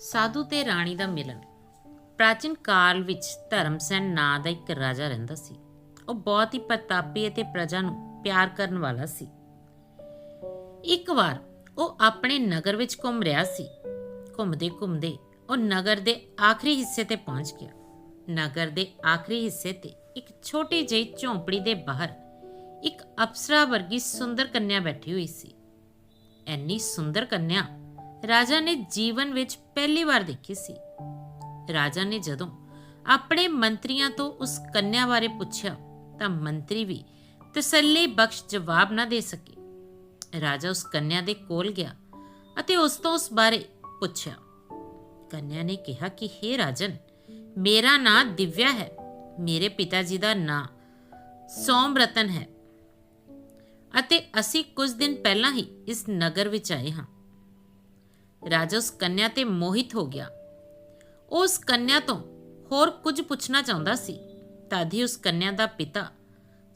ਸਾਧੂ ਤੇ ਰਾਣੀ ਦਾ ਮਿਲਨ। ਪ੍ਰਾਚੀਨ ਕਾਲ ਵਿੱਚ ਧਰਮਸੈਨ ਨਾਂ ਦਾ ਇੱਕ ਰਾਜਾ ਰਹਿੰਦਾ ਸੀ। ਉਹ ਬਹੁਤ ਹੀ ਪ੍ਰਤਾਪੀ ਅਤੇ ਪ੍ਰਜਾ ਨੂੰ ਪਿਆਰ ਕਰਨ ਵਾਲਾ ਸੀ। ਇੱਕ ਵਾਰ ਉਹ ਆਪਣੇ ਨਗਰ ਵਿੱਚ ਘੁੰਮ ਰਿਹਾ ਸੀ। ਘੁੰਮਦੇ ਘੁੰਮਦੇ ਉਹ ਨਗਰ ਦੇ ਆਖਰੀ ਹਿੱਸੇ ਤੇ ਪਹੁੰਚ ਗਿਆ। ਨਗਰ ਦੇ ਆਖਰੀ ਹਿੱਸੇ ਤੇ ਇੱਕ ਛੋਟੀ ਜਿਹੀ ਝੌਂਪੜੀ ਦੇ ਬਾਹਰ ਇੱਕ ਅਪਸਰਾ ਵਰਗੀ ਸੁੰਦਰ ਕੰਨਿਆ ਬੈਠੀ ਹੋਈ ਸੀ। ਐਨੀ ਸੁੰਦਰ ਕੰਨਿਆ ਰਾਜਾ ਨੇ ਜੀਵਨ ਵਿੱਚ ਪਹਿਲੀ ਵਾਰ ਦੇਖੀ ਸੀ। ਰਾਜਾ ਨੇ ਜਦੋਂ ਆਪਣੇ ਮੰਤਰੀਆਂ ਤੋਂ ਉਸ ਕੰਨਿਆ ਬਾਰੇ ਪੁੱਛਿਆ, ਤਾਂ ਮੰਤਰੀ ਵੀ ਤਸੱਲੀ ਬਖਸ਼ ਜਵਾਬ ਨਾ ਦੇ ਸਕੇ। ਰਾਜਾ ਉਸ ਕੰਨਿਆ ਦੇ ਕੋਲ ਗਿਆ ਅਤੇ ਉਸ ਤੋਂ ਉਸ ਬਾਰੇ ਪੁੱਛਿਆ। ਕੰਨਿਆ ਨੇ ਕਿਹਾ ਕਿ हे ਰਾਜਨ, ਮੇਰਾ ਨਾਂ ਦਿਵਿਆ ਹੈ। ਮੇਰੇ ਪਿਤਾ ਜੀ ਦਾ ਨਾਂ ਸੋਮ ਰਤਨ ਹੈ। ਅਤੇ ਅਸੀਂ ਕੁਝ ਦਿਨ ਪਹਿਲਾਂ ਹੀ ਇਸ ਨਗਰ ਵਿੱਚ ਆਏ ਹਾਂ। ਰਾਜਾ ਉਸ ਕੰਨਿਆ ਤੇ ਮੋਹਿਤ ਹੋ ਗਿਆ। ਉਹ ਉਸ ਕੰਨਿਆ ਤੋਂ ਹੋਰ ਕੁਝ ਪੁੱਛਣਾ ਚਾਹੁੰਦਾ ਸੀ, ਤਦ ਹੀ ਉਸ ਕੰਨਿਆ ਦਾ ਪਿਤਾ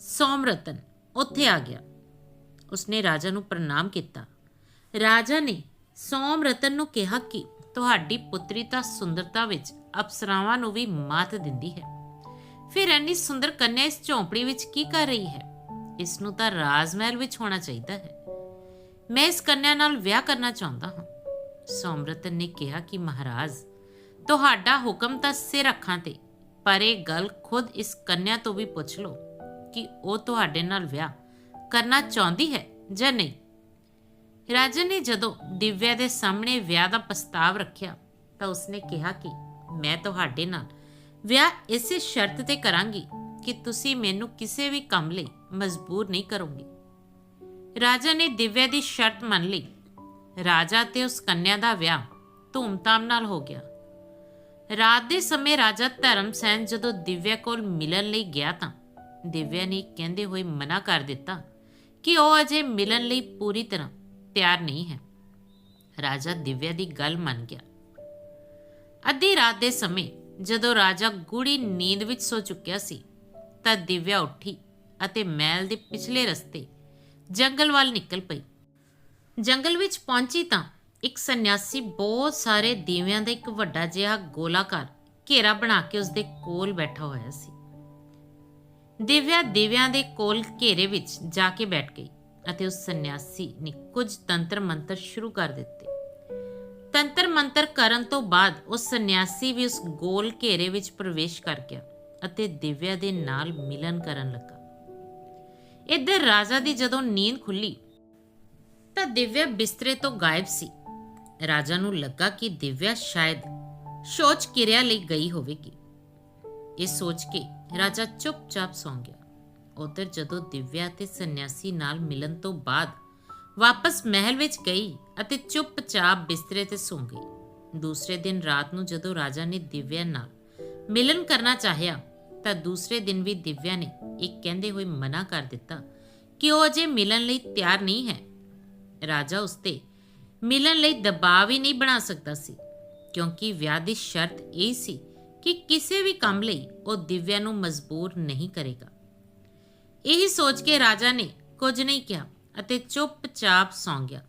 ਸੋਮਰਤਨ ਉੱਥੇ ਆ ਗਿਆ। ਉਸਨੇ ਰਾਜਾ ਨੂੰ ਪ੍ਰਣਾਮ ਕੀਤਾ। ਰਾਜਾ ਨੇ ਸੋਮਰਤਨ ਨੂੰ ਕਿਹਾ ਕਿ ਤੁਹਾਡੀ ਪੁੱਤਰੀ ਤਾਂ ਸੁੰਦਰਤਾ ਵਿੱਚ ਅਪਸਰਾਵਾਂ ਨੂੰ ਵੀ ਮਾਤ ਦਿੰਦੀ ਹੈ। ਫਿਰ ਐਨੀ ਸੁੰਦਰ ਕੰਨਿਆ ਇਸ ਝੌਂਪੜੀ ਵਿੱਚ ਕੀ ਕਰ ਰਹੀ ਹੈ? ਇਸ ਨੂੰ ਤਾਂ ਰਾਜ ਮਹਿਲ ਵਿੱਚ ਹੋਣਾ ਚਾਹੀਦਾ ਹੈ। ਮੈਂ ਇਸ ਕੰਨਿਆ ਨਾਲ ਵਿਆਹ ਕਰਨਾ ਚਾਹੁੰਦਾ ਹਾਂ। ਸੋਮਰਤਨ ਨੇ ਕਿਹਾ ਕਿ ਮਹਾਰਾਜ, ਤੁਹਾਡਾ ਹੁਕਮ ਤਾਂ ਸਿਰ ਅੱਖਾਂ ਤੇ, ਪਰ ਇਹ ਗੱਲ ਖੁਦ ਇਸ ਕੰਨਿਆ ਤੋਂ ਵੀ ਪੁੱਛ ਲਓ ਕਿ ਉਹ ਤੁਹਾਡੇ ਨਾਲ ਵਿਆਹ ਕਰਨਾ ਚਾਹੁੰਦੀ ਹੈ ਜਾਂ ਨਹੀਂ। ਰਾਜਨ ਨੇ ਜਦੋਂ ਦਿਵਿਆ ਦੇ ਸਾਹਮਣੇ ਵਿਆਹ ਦਾ ਪ੍ਰਸਤਾਵ ਰੱਖਿਆ, ਤਾਂ ਉਸਨੇ ਕਿਹਾ ਕਿ ਮੈਂ ਤੁਹਾਡੇ ਨਾਲ ਵਿਆਹ ਇਸੇ ਸ਼ਰਤ ਤੇ ਕਰਾਂਗੀ ਕਿ ਤੁਸੀਂ ਮੈਨੂੰ ਕਿਸੇ ਵੀ ਕੰਮ ਲਈ ਮਜਬੂਰ ਨਹੀਂ ਕਰੋਗੇ। ਰਾਜਾ ਨੇ ਦਿਵਿਆ ਦੀ ਸ਼ਰਤ ਮੰਨ ਲਈ ਰਾਜਾ ਤੇ ਉਸ ਕੰਨਿਆ ਦਾ ਵਿਆਹ ਧੂਮਧਾਮ ਨਾਲ ਹੋ ਗਿਆ। ਰਾਤ ਦੇ ਸਮੇਂ ਰਾਜਾ ਧਰਮਸੈਨ ਜਦੋਂ ਦਿਵਿਆ ਕੋਲ ਮਿਲਣ ਲਈ ਗਿਆ ਤਾਂ ਦਿਵਿਆ ਨੇ ਕਹਿੰਦੇ ਹੋਏ ਮਨਾ ਕਰ ਦਿੱਤਾ ਕਿ ਉਹ ਅਜੇ ਮਿਲਣ ਲਈ ਪੂਰੀ ਤਰ੍ਹਾਂ ਤਿਆਰ ਨਹੀਂ ਹੈ। ਰਾਜਾ ਦਿਵਿਆ ਦੀ ਗੱਲ ਮੰਨ ਗਿਆ। ਅੱਧੀ ਰਾਤ ਦੇ ਸਮੇਂ ਜਦੋਂ ਰਾਜਾ ਗੂੜੀ ਨੀਂਦ ਵਿੱਚ ਸੋ ਚੁੱਕਿਆ ਸੀ ਤਾਂ ਦਿਵਿਆ ਉੱਠੀ ਅਤੇ ਮਹਿਲ ਦੇ ਪਿਛਲੇ ਰਸਤੇ ਜੰਗਲ ਵੱਲ ਨਿਕਲ ਪਈ। ਜੰਗਲ ਵਿੱਚ ਪਹੁੰਚੀ ਤਾਂ ਇੱਕ ਸੰਨਿਆਸੀ ਬਹੁਤ ਸਾਰੇ ਦੀਵਿਆਂ ਦਾ ਇੱਕ ਵੱਡਾ ਜਿਹਾ ਗੋਲਾਕਾਰ ਘੇਰਾ ਬਣਾ ਕੇ ਉਸਦੇ ਕੋਲ ਬੈਠਾ ਹੋਇਆ ਸੀ। ਦਿਵਿਆ ਦਿਵਿਆਂ ਦੇ ਕੋਲ ਘੇਰੇ ਵਿੱਚ ਜਾ ਕੇ ਬੈਠ ਗਈ ਅਤੇ ਉਸ ਸੰਨਿਆਸੀ ਨੇ ਕੁਝ ਤੰਤਰ ਮੰਤਰ ਸ਼ੁਰੂ ਕਰ ਦਿੱਤੇ। ਤੰਤਰ ਮੰਤਰ ਕਰਨ ਤੋਂ ਬਾਅਦ ਉਸ ਸੰਨਿਆਸੀ ਵੀ ਉਸ ਗੋਲ ਘੇਰੇ ਵਿੱਚ ਪ੍ਰਵੇਸ਼ ਕਰ ਗਿਆ ਅਤੇ ਦਿਵਿਆ ਦੇ ਨਾਲ ਮਿਲਨ ਕਰਨ ਲੱਗਾ। ਇੱਧਰ ਰਾਜਾ ਦੀ ਜਦੋਂ ਨੀਂਦ ਖੁੱਲੀ ਤਾਂ ਦਿਵਿਆ ਬਿਸਤਰੇ ਤੋਂ ਗਾਇਬ ਸੀ ਰਾਜਾ ਨੂੰ ਲੱਗਾ ਕਿ ਦਿਵਿਆ ਸ਼ਾਇਦ ਸ਼ੋਚ ਕਿਰਿਆ ਲਈ ਗਈ ਹੋਵੇਗੀ ਇਹ ਸੋਚ ਕੇ ਰਾਜਾ ਚੁੱਪਚਾਪ ਸੌਂ ਗਿਆ ਉਧਰ ਜਦੋਂ ਦਿਵਿਆ ਤੇ ਸੰਨਿਆਸੀ ਨਾਲ ਮਿਲਣ ਤੋਂ ਬਾਅਦ ਵਾਪਸ ਮਹਿਲ ਵਿੱਚ ਗਈ ਅਤੇ ਚੁੱਪਚਾਪ ਬਿਸਤਰੇ ਤੇ ਸੌਂ ਗਈ ਦੂਸਰੇ ਦਿਨ ਰਾਤ ਨੂੰ ਜਦੋਂ ਰਾਜਾ ਨੇ ਦਿਵਿਆ ਨਾਲ ਮਿਲਨ ਕਰਨਾ ਚਾਹਿਆ ਤਾਂ ਦੂਸਰੇ ਦਿਨ ਵੀ ਦਿਵਿਆ ਨੇ ਇੱਕ ਕਹਿੰਦੇ ਹੋਏ ਮਨਾ ਕਰ ਦਿੱਤਾ ਕਿ ਉਹ ਅਜੇ ਮਿਲਣ ਲਈ ਤਿਆਰ ਨਹੀਂ ਹੈ ਰਾਜਾ ਉਸਤੇ ਮਿਲਣ ਲਈ ਦਬਾਅ ਵੀ ਨਹੀਂ ਬਣਾ ਸਕਦਾ ਸੀ, ਕਿਉਂਕਿ ਵਿਆਹ ਦੀ ਸ਼ਰਤ ਇਹ ਸੀ ਕਿ ਕਿਸੇ ਵੀ ਕੰਮ ਲਈ ਉਹ ਦਿਵਿਆ ਨੂੰ ਮਜਬੂਰ ਨਹੀਂ ਕਰੇਗਾ। ਇਹੀ ਸੋਚ ਕੇ ਰਾਜਾ ਨੇ ਕੁਝ ਨਹੀਂ ਕਿਹਾ ਅਤੇ ਚੁੱਪਚਾਪ ਸੌਂ ਗਿਆ।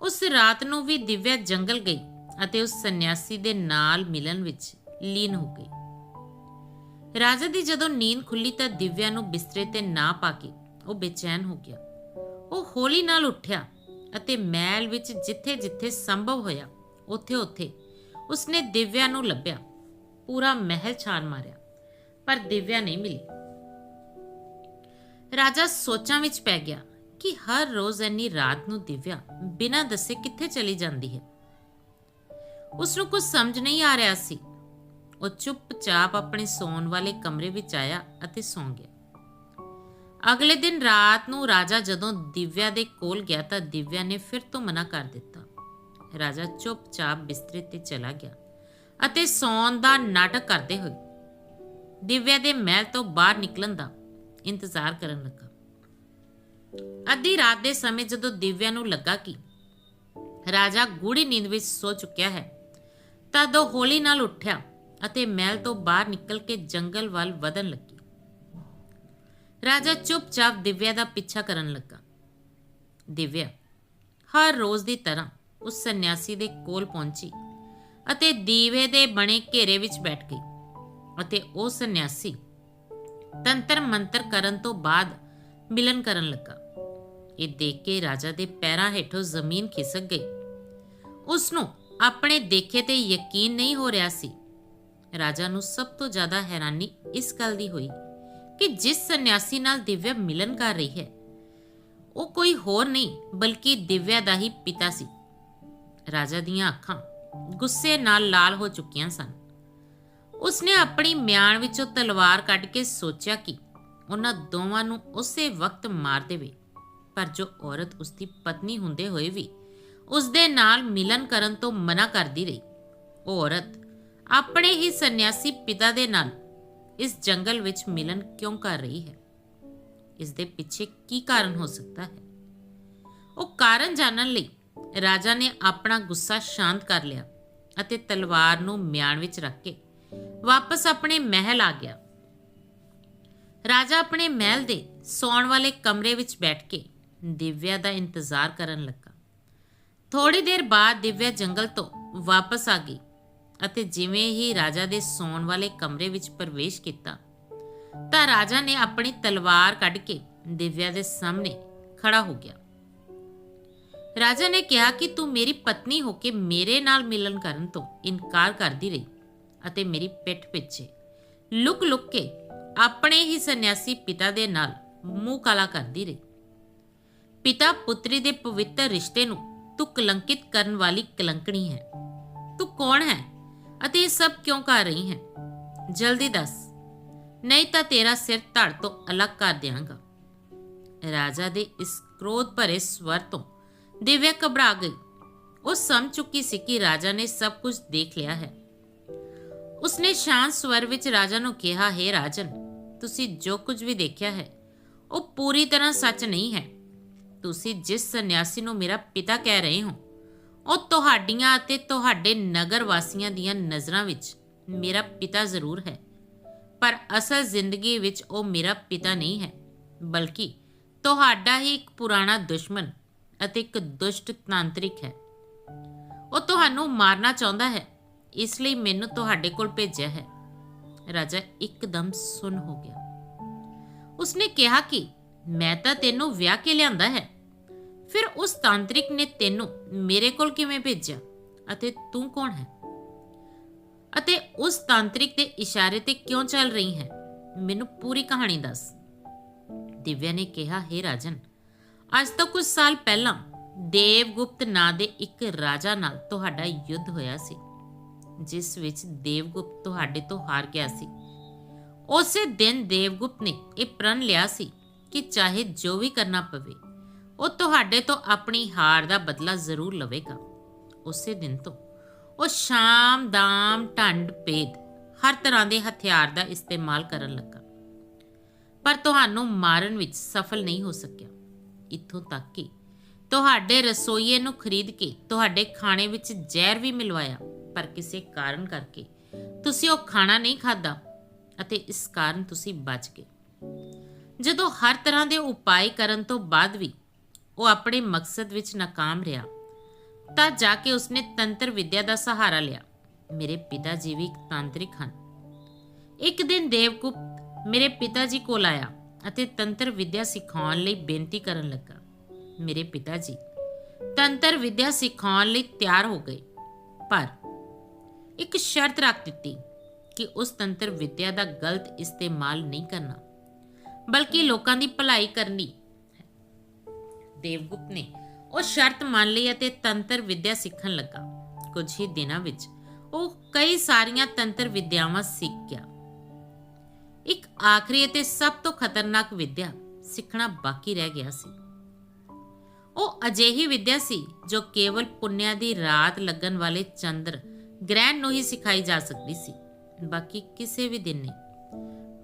ਉਸ ਰਾਤ ਨੂੰ ਵੀ ਦਿਵਿਆ ਜੰਗਲ ਗਈ ਅਤੇ ਉਸ ਸੰਨਿਆਸੀ ਦੇ ਨਾਲ ਮਿਲਣ ਵਿੱਚ ਲੀਨ ਹੋ ਗਈ। ਰਾਜਾ ਦੀ ਜਦੋਂ ਨੀਂਦ ਖੁੱਲੀ ਤਾਂ ਦਿਵਿਆ ਨੂੰ ਬਿਸਤਰੇ ਤੇ ਨਾ ਪਾ ਕੇ ਉਹ ਬੇਚੈਨ ਹੋ ਗਿਆ। ਉਹ ਹੌਲੀ ਨਾਲ ਉੱਠਿਆ ਅਤੇ ਮਹਿਲ ਵਿੱਚ ਜਿੱਥੇ-ਜਿੱਥੇ ਸੰਭਵ ਹੋਇਆ ਉੱਥੇ-ਉੱਥੇ ਉਸਨੇ ਦਿਵਿਆ ਨੂੰ ਲੱਭਿਆ। ਪੂਰਾ ਮਹਿਲ ਛਾਨ ਮਾਰਿਆ, ਪਰ ਦਿਵਿਆ ਨਹੀਂ ਮਿਲੀ। ਰਾਜਾ ਸੋਚਾਂ ਵਿੱਚ ਪੈ ਗਿਆ ਕਿ ਹਰ ਰੋਜ਼ ਇੰਨੀ ਰਾਤ ਨੂੰ ਦਿਵਿਆ ਬਿਨਾਂ ਦੱਸੇ ਕਿੱਥੇ ਚਲੀ ਜਾਂਦੀ ਹੈ। ਉਸ ਨੂੰ ਕੁਝ ਸਮਝ ਨਹੀਂ ਆ ਰਿਹਾ ਸੀ। ਉਹ ਚੁੱਪਚਾਪ ਆਪਣੇ ਸੌਣ ਵਾਲੇ ਕਮਰੇ ਵਿੱਚ ਆਇਆ ਅਤੇ ਸੌਂ ਗਿਆ। ਅਗਲੇ ਦਿਨ ਰਾਤ ਨੂੰ ਰਾਜਾ ਜਦੋਂ ਦਿਵਿਆ ਦੇ ਕੋਲ ਗਿਆ ਤਾਂ ਦਿਵਿਆ ਨੇ ਫਿਰ ਤੋਂ ਮਨਾ ਕਰ ਦਿੱਤਾ। ਰਾਜਾ ਚੁੱਪਚਾਪ ਬਿਸਤਰੇ ਤੇ ਚਲਾ ਗਿਆ ਅਤੇ ਸੌਣ ਦਾ ਨਾਟਕ ਕਰਦੇ ਹੋਏ ਦਿਵਿਆ ਦੇ ਮਹਿਲ ਤੋਂ ਬਾਹਰ ਨਿਕਲਣ ਦਾ ਇੰਤਜ਼ਾਰ ਕਰਨ ਲੱਗਾ। ਅੱਧੀ ਰਾਤ ਦੇ ਸਮੇਂ ਜਦੋਂ ਦਿਵਿਆ ਨੂੰ ਲੱਗਾ ਕਿ ਰਾਜਾ ਗੂੜੀ ਨੀਂਦ ਵਿੱਚ ਸੋ ਚੁੱਕਿਆ ਹੈ, ਤਦ ਉਹ ਹੌਲੀ ਨਾਲ ਉੱਠਿਆ ਅਤੇ ਮਹਿਲ ਤੋਂ ਬਾਹਰ ਨਿਕਲ ਕੇ ਜੰਗਲ ਵੱਲ ਵਧਣ ਲੱਗੀ। ਰਾਜਾ ਚੁੱਪਚਾਪ ਦਿਵਿਆ ਦਾ ਪਿੱਛਾ ਕਰਨ ਲੱਗਾ। ਦਿਵਿਆ, ਹਰ ਰੋਜ਼ ਦੀ ਤਰ੍ਹਾਂ ਉਸ ਸੰਨਿਆਸੀ ਦੇ ਕੋਲ ਪਹੁੰਚੀ ਅਤੇ ਦੀਵੇ ਦੇ ਬਣੇ ਘੇਰੇ ਵਿੱਚ ਬੈਠ ਗਈ ਅਤੇ ਉਹ ਸੰਨਿਆਸੀ ਤੰਤਰ ਮੰਤਰ ਕਰਨ ਤੋਂ ਬਾਅਦ ਮਿਲਨ ਕਰਨ ਲੱਗਾ। ਇਹ ਦੇਖ ਕੇ ਰਾਜਾ ਦੇ ਪੈਰਾਂ ਹੇਠੋਂ ਜ਼ਮੀਨ ਖਿਸਕ ਗਈ। ਉਸ ਨੂੰ ਆਪਣੇ ਦੇਖੇ ਤੇ ਯਕੀਨ ਨਹੀਂ ਹੋ ਰਿਹਾ ਸੀ। ਰਾਜਾ ਨੂੰ ਸਭ ਤੋਂ ਜ਼ਿਆਦਾ ਹੈਰਾਨੀ ਇਸ ਗੱਲ ਦੀ ਹੋਈ ਕਿ ਜਿਸ ਸੰਨਿਆਸੀ ਨਾਲ ਦਿਵਿਆ ਮਿਲਨ ਕਰ ਰਹੀ ਹੈ, ਉਹ ਕੋਈ ਹੋਰ ਨਹੀਂ ਬਲਕਿ ਦਿਵਿਆ ਦਾ ਹੀ ਪਿਤਾ ਸੀ। ਰਾਜਾ ਦੀਆਂ ਅੱਖਾਂ ਗੁੱਸੇ ਨਾਲ ਲਾਲ ਹੋ ਚੁੱਕੀਆਂ ਸਨ। ਉਸਨੇ ਆਪਣੀ ਮਿਆਨ ਵਿੱਚੋਂ ਤਲਵਾਰ ਕੱਢ ਕੇ ਸੋਚਿਆ ਕਿ ਉਹਨਾਂ ਦੋਵਾਂ ਨੂੰ ਉਸੇ ਵਕਤ ਮਾਰ ਦੇਵੇ, ਪਰ ਜੋ ਔਰਤ ਉਸਦੀ ਪਤਨੀ ਹੁੰਦੇ ਹੋਏ ਵੀ ਉਸਦੇ ਨਾਲ ਮਿਲਨ ਕਰਨ ਤੋਂ ਮਨਾ ਕਰਦੀ ਰਹੀ, ਉਹ ਔਰਤ ਆਪਣੇ ਹੀ ਸੰਨਿਆਸੀ ਪਿਤਾ ਦੇ ਨਾਲ ਇਸ ਜੰਗਲ ਵਿੱਚ ਮਿਲਨ ਕਿਉਂ ਕਰ ਰਹੀ ਹੈ? ਇਸ ਦੇ ਪਿੱਛੇ ਕੀ ਕਾਰਨ ਹੋ ਸਕਦਾ ਹੈ? ਉਹ ਕਾਰਨ ਜਾਣਨ ਲਈ ਰਾਜਾ ਨੇ ਆਪਣਾ ਗੁੱਸਾ ਸ਼ਾਂਤ ਕਰ ਲਿਆ ਅਤੇ ਤਲਵਾਰ ਨੂੰ ਮਿਆਨ ਵਿੱਚ ਰੱਖ ਕੇ ਵਾਪਸ ਆਪਣੇ ਮਹਿਲ ਆ ਗਿਆ। ਰਾਜਾ ਆਪਣੇ ਮਹਿਲ ਦੇ ਸੌਣ ਵਾਲੇ ਕਮਰੇ ਵਿੱਚ ਬੈਠ ਕੇ ਦਿਵਿਆ ਦਾ ਇੰਤਜ਼ਾਰ ਕਰਨ ਲੱਗਾ। ਥੋੜੀ ਦੇਰ ਬਾਅਦ ਦਿਵਿਆ ਜੰਗਲ ਤੋਂ ਵਾਪਸ ਆ ਗਈ। ਅਤੇ ਜਿਵੇਂ ਹੀ ਰਾਜਾ ਦੇ ਸੌਣ ਵਾਲੇ ਕਮਰੇ ਵਿੱਚ ਪ੍ਰਵੇਸ਼ ਕੀਤਾ, ਤਾਂ ਰਾਜਾ ਨੇ ਆਪਣੀ ਤਲਵਾਰ ਕੱਢ ਕੇ ਦਿਵਿਆ ਦੇ ਸਾਹਮਣੇ ਖੜਾ ਹੋ ਗਿਆ। ਰਾਜਾ ਨੇ ਕਿਹਾ ਕਿ ਤੂੰ ਮੇਰੀ ਪਤਨੀ ਹੋ ਕੇ ਮੇਰੇ ਨਾਲ ਮਿਲਣ ਕਰਨ ਤੋਂ ਇਨਕਾਰ ਕਰਦੀ ਰਹੀ ਅਤੇ ਮੇਰੀ ਪਿੱਠ ਪਿੱਛੇ ਲੁਕ ਲੁਕ ਕੇ ਆਪਣੇ ਹੀ ਸੰਨਿਆਸੀ ਪਿਤਾ ਦੇ ਨਾਲ ਮੂੰਹ ਕਾਲਾ ਕਰਦੀ ਰਹੀ। ਪਿਤਾ ਪੁੱਤਰੀ ਦੇ ਪਵਿੱਤਰ ਰਿਸ਼ਤੇ ਨੂੰ ਤੂੰ ਕਲੰਕਿਤ ਕਰਨ ਵਾਲੀ ਕਲੰਕਣੀ ਹੈ। ਤੂੰ ਕੌਣ ਹੈ? ਅਤੇ ਇਹ ਸਭ ਕਿਉਂ ਕਰ ਰਹੀ ਹੈ? ਜਲਦੀ ਦੱਸ। ਨਹੀਂ ਤਾਂ ਤੇਰਾ ਸਿਰ ਧੜ ਤੋਂ ਅਲੱਗ ਕਰ ਦਿਆਂਗਾ। ਰਾਜਾ ਦੇ ਇਸ ਕ੍ਰੋਧ ਭਰੇ ਸਵਰ ਤੋਂ ਦਿਵਿਆ ਘਬਰਾ ਗਈ। ਉਹ ਸਮਝ ਚੁੱਕੀ ਸੀ ਕਿ ਰਾਜਾ ਨੇ ਸਭ ਕੁਝ ਦੇਖ ਲਿਆ ਹੈ। ਉਸਨੇ ਸ਼ਾਂਤ ਸਵਰ ਵਿੱਚ ਰਾਜਾ ਨੂੰ ਕਿਹਾ, ਹੈ ਰਾਜਨ, ਤੁਸੀਂ ਜੋ ਕੁਝ ਵੀ ਦੇਖਿਆ ਹੈ, ਉਹ ਪੂਰੀ ਤਰ੍ਹਾਂ ਸੱਚ ਨਹੀਂ ਹੈ। ਤੁਸੀਂ ਜਿਸ ਸੰਨਿਆਸੀ ਨੂੰ ਮੇਰਾ ਪਿਤਾ ਕਹਿ ਰਹੇ ਹੋ ਉਹ ਤੁਹਾਡੀਆਂ ਅਤੇ ਤੁਹਾਡੇ ਨਗਰ ਵਾਸੀਆਂ ਦੀਆਂ ਨਜ਼ਰਾਂ ਵਿੱਚ ਮੇਰਾ ਪਿਤਾ ਜ਼ਰੂਰ ਹੈ। ਪਰ ਅਸਲ ਜ਼ਿੰਦਗੀ ਵਿੱਚ ਉਹ ਮੇਰਾ ਪਿਤਾ ਨਹੀਂ ਹੈ, ਬਲਕਿ ਤੁਹਾਡਾ ਹੀ ਇੱਕ ਪੁਰਾਣਾ ਦੁਸ਼ਮਣ ਅਤੇ ਇੱਕ ਦੁਸ਼ਟ ਤਾਂਤਰਿਕ ਹੈ। ਉਹ ਤੁਹਾਨੂੰ ਮਾਰਨਾ ਚਾਹੁੰਦਾ ਹੈ, ਇਸ ਲਈ ਮੈਨੂੰ ਤੁਹਾਡੇ ਕੋਲ ਭੇਜਿਆ ਹੈ। ਰਾਜਾ ਇੱਕਦਮ ਸੁੰਨ ਹੋ ਗਿਆ। ਉਸਨੇ ਕਿਹਾ ਕਿ ਮੈਂ ਤਾਂ ਤੈਨੂੰ ਵਿਆਹ ਕੇ ਲਿਆਂਦਾ ਹੈ ਫਿਰ ਉਸ ਤਾਂਤਰਿਕ ਨੇ ਤੈਨੂੰ ਮੇਰੇ ਕੋਲ ਕਿਵੇਂ ਭੇਜਿਆ? ਅਤੇ ਤੂੰ ਕੌਣ ਹੈ? ਅਤੇ ਉਸ ਤਾਂਤਰਿਕ ਦੇ ਇਸ਼ਾਰੇ ਤੇ ਕਿਉਂ ਚੱਲ ਰਹੀ ਹੈ? ਮੈਨੂੰ ਪੂਰੀ ਕਹਾਣੀ ਦੱਸ। ਦਿਵਿਆ ਨੇ ਕਿਹਾ, ਹੈ ਰਾਜਨ, ਅੱਜ ਤੋਂ ਕੁਝ ਸਾਲ ਪਹਿਲਾਂ ਦੇਵਗੁਪਤ ਨਾਂ ਦੇ ਇੱਕ ਰਾਜਾ ਨਾਲ ਤੁਹਾਡਾ ਯੁੱਧ ਹੋਇਆ ਸੀ, ਜਿਸ ਵਿੱਚ ਦੇਵਗੁਪਤ ਤੁਹਾਡੇ ਤੋਂ ਹਾਰ ਗਿਆ ਸੀ। ਉਸੇ ਦਿਨ ਦੇਵਗੁਪਤ ਨੇ ਇਹ ਪ੍ਰਣ ਲਿਆ ਸੀ ਕਿ ਚਾਹੇ ਜੋ ਵੀ ਕਰਨਾ ਪਵੇ ਉਹ ਤੁਹਾਡੇ ਤੋਂ ਆਪਣੀ ਹਾਰ ਦਾ ਬਦਲਾ ਜ਼ਰੂਰ ਲਵੇਗਾ। ਉਸੇ ਦਿਨ ਤੋਂ ਉਹ ਸ਼ਾਮ, ਦਾਮ, ਢੰਡ ਪੇਦ ਹਰ ਤਰ੍ਹਾਂ ਦੇ ਹਥਿਆਰ ਦਾ ਇਸਤੇਮਾਲ ਕਰਨ ਲੱਗਾ। ਪਰ ਤੁਹਾਨੂੰ ਮਾਰਨ ਵਿੱਚ ਸਫਲ ਨਹੀਂ ਹੋ ਸਕਿਆ। ਇੱਥੋਂ ਤੱਕ ਕਿ ਤੁਹਾਡੇ ਰਸੋਈਏ ਨੂੰ ਖਰੀਦ ਕੇ ਤੁਹਾਡੇ ਖਾਣੇ ਵਿੱਚ ਜ਼ਹਿਰ ਵੀ ਮਿਲਵਾਇਆ। ਪਰ ਕਿਸੇ ਕਾਰਨ ਕਰਕੇ ਤੁਸੀਂ ਉਹ ਖਾਣਾ ਨਹੀਂ ਖਾਦਾ ਅਤੇ ਇਸ ਕਾਰਨ ਤੁਸੀਂ ਬਚ ਗਏ। ਜਦੋਂ ਹਰ ਤਰ੍ਹਾਂ ਦੇ ਉਪਾਅ ਕਰਨ ਤੋਂ ਬਾਅਦ ਵੀ ਉਹ ਆਪਣੇ ਮਕਸਦ ਵਿੱਚ ਨਾਕਾਮ ਰਿਹਾ। ਤਾਂ ਜਾ ਕੇ ਉਸਨੇ ਤੰਤਰ ਵਿਦਿਆ ਦਾ ਸਹਾਰਾ ਲਿਆ। ਮੇਰੇ ਪਿਤਾ ਜੀ ਵੀ ਇੱਕ ਤਾਂਤਰਿਕ ਹਨ। ਇੱਕ ਦਿਨ ਦੇਵਗੁਪਤ ਮੇਰੇ ਪਿਤਾ ਜੀ ਕੋਲ ਆਇਆ ਅਤੇ ਤੰਤਰ ਵਿੱਦਿਆ ਸਿਖਾਉਣ ਲਈ ਬੇਨਤੀ ਕਰਨ ਲੱਗਾ। ਮੇਰੇ ਪਿਤਾ ਜੀ, ਤੰਤਰ ਵਿੱਦਿਆ ਸਿਖਾਉਣ ਲਈ ਤਿਆਰ ਹੋ ਗਏ। ਪਰ ਇੱਕ ਸ਼ਰਤ ਰੱਖ ਦਿੱਤੀ ਕਿ ਉਸ ਤੰਤਰ ਵਿਦਿਆ ਦਾ ਗਲਤ ਇਸਤੇਮਾਲ ਨਹੀਂ ਕਰਨਾ, ਬਲਕਿ ਲੋਕਾਂ ਦੀ ਭਲਾਈ ਕਰਨੀ ਦੇਵਗੁਪਤ ਨੇ ਉਹ ਸ਼ਰਤ ਮੰਨ ਲਈ ਅਤੇ ਤੰਤਰ ਵਿਦਿਆ ਸਿੱਖਣ ਲੱਗਾ। ਕੁਝ ਹੀ ਦਿਨਾਂ ਵਿੱਚ ਉਹ ਕਈ ਸਾਰੀਆਂ ਤੰਤਰ ਵਿਦਿਆਵਾਂ ਸਿੱਖ ਗਿਆ। ਇੱਕ ਆਖਰੀ ਅਤੇ ਸਭ ਤੋਂ ਖਤਰਨਾਕ ਵਿਦਿਆ ਸਿੱਖਣਾ ਬਾਕੀ ਰਹਿ ਗਿਆ ਸੀ। ਉਹ ਅਜਿਹੀ ਵਿਦਿਆ ਸੀ ਜੋ ਕੇਵਲ ਪੁੰਨਿਆ ਦੀ ਰਾਤ ਲੱਗਣ ਵਾਲੇ ਚੰਦਰ ਗ੍ਰਹਿਣ ਨੂੰ ਹੀ ਸਿਖਾਈ ਜਾ ਸਕਦੀ ਸੀ, ਬਾਕੀ ਕਿਸੇ ਵੀ ਦਿਨ ਨਹੀਂ।